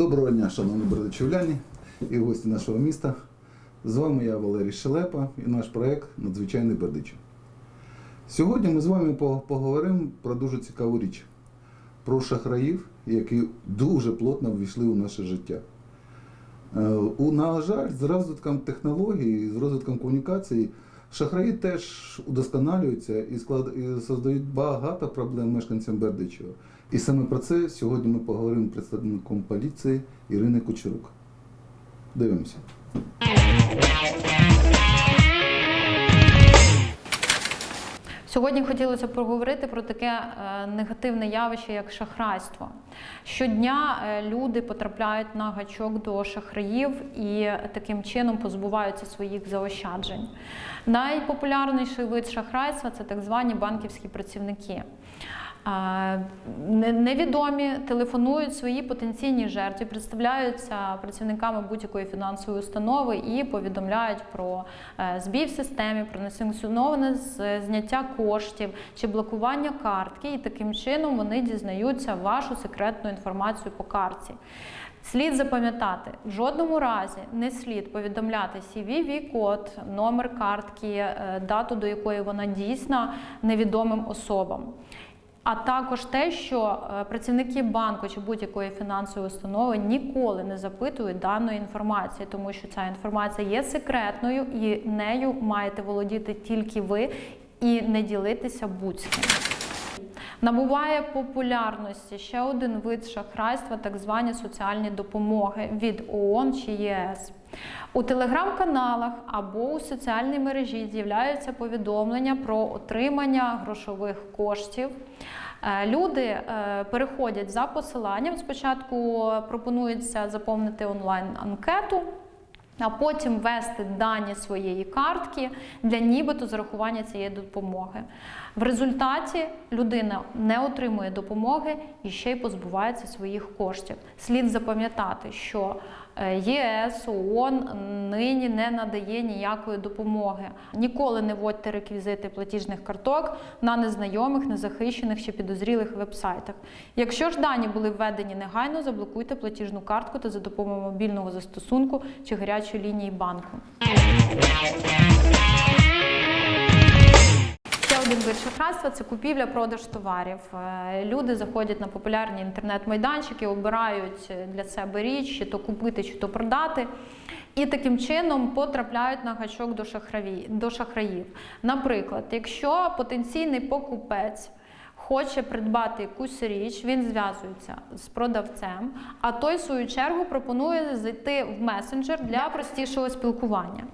Доброго дня, шановні бродичівляні і гості нашого міста. З вами я Валерій Шелепа і наш проект Надзвичайний Бердичів. Сьогодні ми з вами поговоримо про дуже цікаву річ: про шахраїв, які дуже плотно ввійшли у наше життя. Е, на жаль, з розвитком технологій, з розвитком комунікації, шахраї теж удосконалюються і, склад... і создають багато проблем мешканцям Бердичева. І саме про це сьогодні ми поговоримо з представником поліції Ірини Кучерук. Дивимося. Сьогодні хотілося поговорити про таке е, негативне явище, як шахрайство. Щодня е, люди потрапляють на гачок до шахраїв і таким чином позбуваються своїх заощаджень. Найпопулярніший вид шахрайства це так звані банківські працівники. Не- Невідомі телефонують своїй потенційній жертві, представляються працівниками будь-якої фінансової установи і повідомляють про е, збій в системі, про несанкціоноване зняття коштів чи блокування картки, і таким чином вони дізнаються вашу секретну інформацію по картці. Слід запам'ятати, в жодному разі не слід повідомляти CVV-код, номер картки, е, дату, до якої вона дійсна невідомим особам. А також те, що е, працівники банку чи будь-якої фінансової установи ніколи не запитують даної інформації, тому що ця інформація є секретною і нею маєте володіти тільки ви і не ділитися будь-ким. Набуває популярності ще один вид шахрайства, так звані соціальні допомоги від ООН чи ЄС. У телеграм-каналах або у соціальній мережі з'являються повідомлення про отримання грошових коштів. Е, Люди е, переходять за посиланням. Спочатку пропонується заповнити онлайн-анкету, а потім ввести дані своєї картки для нібито зарахування цієї допомоги. В результаті людина не отримує допомоги і ще й позбувається своїх коштів. Слід запам'ятати, що е, ЄС, ООН нині не надає ніякої допомоги. Ніколи не вводьте реквізити платіжних карток на незнайомих, незахищених чи підозрілих вебсайтах. Якщо ж дані були введені негайно, заблокуйте платіжну картку та за допомогою мобільного застосунку чи гарячої лінії банку. Ще один вид це купівля-продаж товарів. Е, Люди заходять на популярні інтернет-майданчики, обирають для себе річ, чи то купити, чи то продати. І таким чином потрапляють на гачок до шахраві- до шахраїв. Наприклад, якщо потенційний покупець хоче придбати якусь річ, він зв'язується з продавцем, а той, в свою чергу, пропонує зайти в месенджер для простішого спілкування.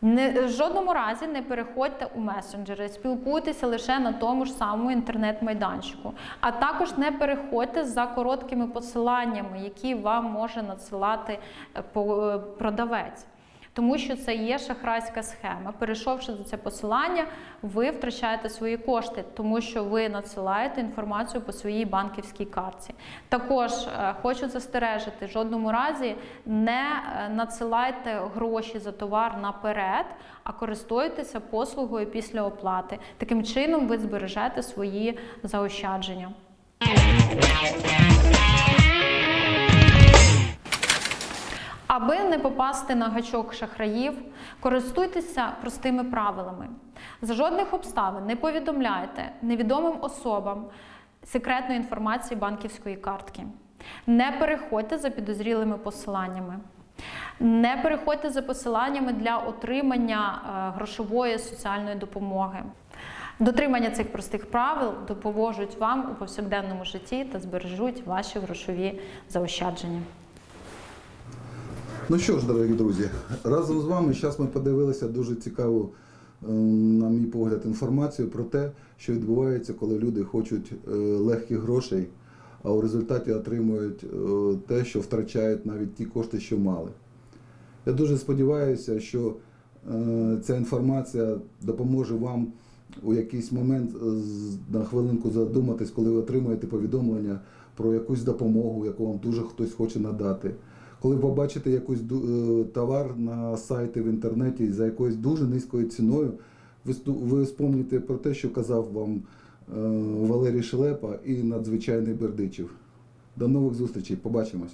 Не, в жодному разі не переходьте у месенджери, спілкуйтеся лише на тому ж самому інтернет-майданчику. А також не переходьте за короткими посиланнями, які вам може надсилати е, е, продавець. Тому що це є шахрайська схема. Перейшовши за це посилання, ви втрачаєте свої кошти, тому що ви надсилаєте інформацію по своїй банківській картці. Також е, хочу застережити: в жодному разі не е, надсилайте гроші за товар наперед, а користуйтеся послугою після оплати. Таким чином ви збережете свої заощадження. Аби не попасти на гачок шахраїв, користуйтеся простими правилами. За жодних обставин не повідомляйте невідомим особам секретної інформації банківської картки. Не переходьте за підозрілими посиланнями. Не переходьте за посиланнями для отримання е, грошової соціальної допомоги. Дотримання цих простих правил допоможуть вам у повсякденному житті та збережуть ваші грошові заощадження. Ну що ж, дорогі друзі, разом з вами зараз ми подивилися дуже цікаву, е, на мій погляд, інформацію про те, що відбувається, коли люди хочуть е, легких грошей, а у результаті отримують е, те, що втрачають навіть ті кошти, що мали. Я дуже сподіваюся, що е, ця інформація допоможе вам у якийсь момент на хвилинку задуматись, коли ви отримуєте повідомлення про якусь допомогу, яку вам дуже хтось хоче надати. Коли побачите якийсь е, товар на сайті в інтернеті за якоюсь дуже низькою ціною, ви, ви спомните про те, що казав вам е, Валерій Шелепа і надзвичайний Бердичів. До нових зустрічей, побачимось.